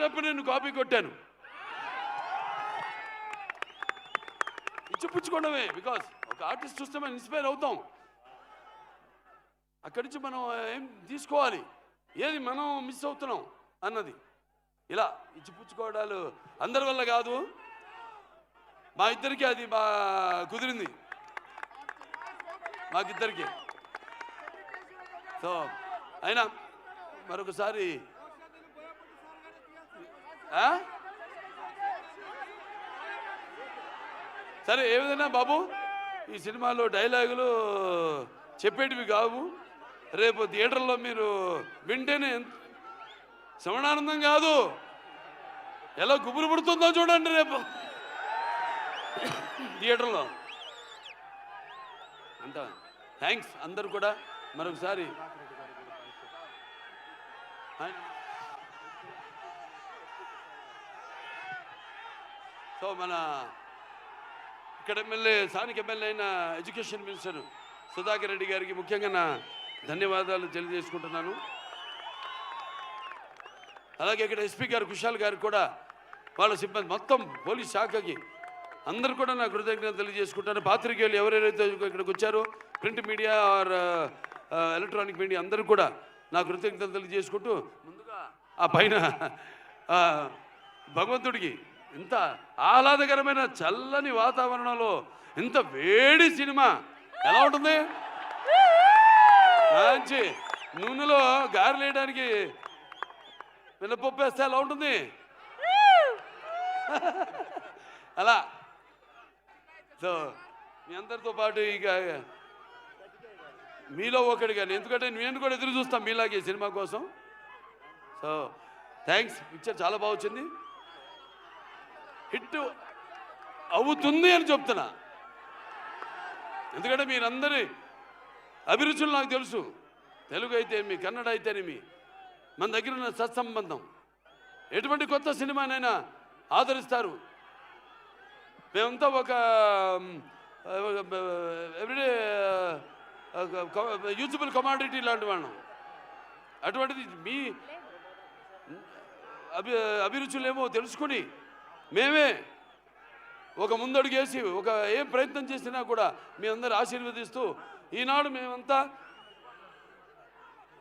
Getup నేను copy కొట్టాను. ఇచ్చిపుచ్చుకోవడమే because ఒక ఆర్టిస్ట్ చూస్తే మనం ఇన్స్పైర్ అవుతాం. అక్కడి నుంచి మనం ఏం తీసుకోవాలి? ఏది మనం మిస్ అవుతున్నాం అన్నది. ఇలా ఇచ్చిపుచ్చుకోవడాలు అందరి వల్ల కాదు. మా ఇద్దరికి అది బా కుదిరింది. మాకిద్దరికి. సో అయినా మరొకసారి సరే ఏ విధంగా బాబు? ఈ సినిమాలో డైలాగులు చెప్పేటివి కావు. రేపు థియేటర్లో మీరు వింటేనే శ్రవణానందం కాదు. ఎలా గుబురు పుడుతుందో చూడండి రేపు. థియేటర్లో. అంట థ్యాంక్స్ అందరు కూడా. మరొకసారి. సో మన ఇక్కడ ఎమ్మెల్యే స్థానిక ఎమ్మెల్యే అయిన ఎడ్యుకేషన్ మినిస్టర్ సుధాకర్ రెడ్డి గారికి ముఖ్యంగా నా ధన్యవాదాలు తెలియజేసుకుంటున్నాను. అలాగే ఇక్కడ ఎస్పీ గారు కుషాల్ గారు కూడా వాళ్ళ సిబ్బంది మొత్తం పోలీస్ శాఖకి అందరు కూడా నా కృతజ్ఞతలు తెలియజేసుకుంటాను. పాత్రికేయులు ఎవరెవరైతే ఇక్కడికి వచ్చారో print media or electronic media అందరూ కూడా నా కృతజ్ఞతలు తెలియజేసుకుంటూ ముందుగా ఆ పైన భగవంతుడికి ఇంత ఆహ్లాదకరమైన చల్లని వాతావరణంలో ఇంత వేడి సినిమా ఎలా ఉంటుంది? మంచి. నూనెలో గారెలు వేయడానికి మినపప్పు వేస్తే ఎలా ఉంటుంది? అలా. సో మీ అందరితో పాటు ఇక మీలో ఒకటి కానీ ఎందుకంటే నేను కూడా ఎదురు చూస్తాను మీలాగే సినిమా కోసం. సో థ్యాంక్స్ పిక్చర్ చాలా బాగా వచ్చింది. హిట్ అవుతుంది అని చెప్తున్నా. ఎందుకంటే మీరందరి అభిరుచులు నాకు తెలుసు. తెలుగు అయితే మీ కన్నడ అయితేనేమి మన దగ్గర ఉన్న సత్సంబంధం. ఎటువంటి కొత్త సినిమానైనా ఆదరిస్తారు. మేమంతా ఒక ఎవ్రీడే యూజబుల్ కమాడిటీ లాంటి వాళ్ళం. అటువంటిది మీ అభి అభిరుచులేమో తెలుసుకుని మేమే ఒక ముందడుగు వేసి ఒక ఏం ప్రయత్నం చేసినా కూడా మీ అందరు ఆశీర్వదిస్తూ ఈనాడు మేమంతా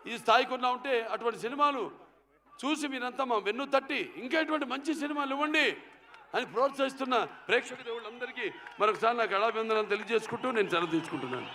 ఈ స్థాయికి ఉన్నా ఉంటే అటువంటి సినిమాలు చూసి మీరంతా మా వెన్ను తట్టి ఇంకా ఇటువంటి మంచి సినిమాలు ఇవ్వండి అని ప్రోత్సహిస్తున్న ప్రేక్షక దేవుళ్ళందరికీ మరొకసారి నాకు కళాభివందనాలు తెలియజేసుకుంటూ నేను సెలవు తీసుకుంటున్నాను.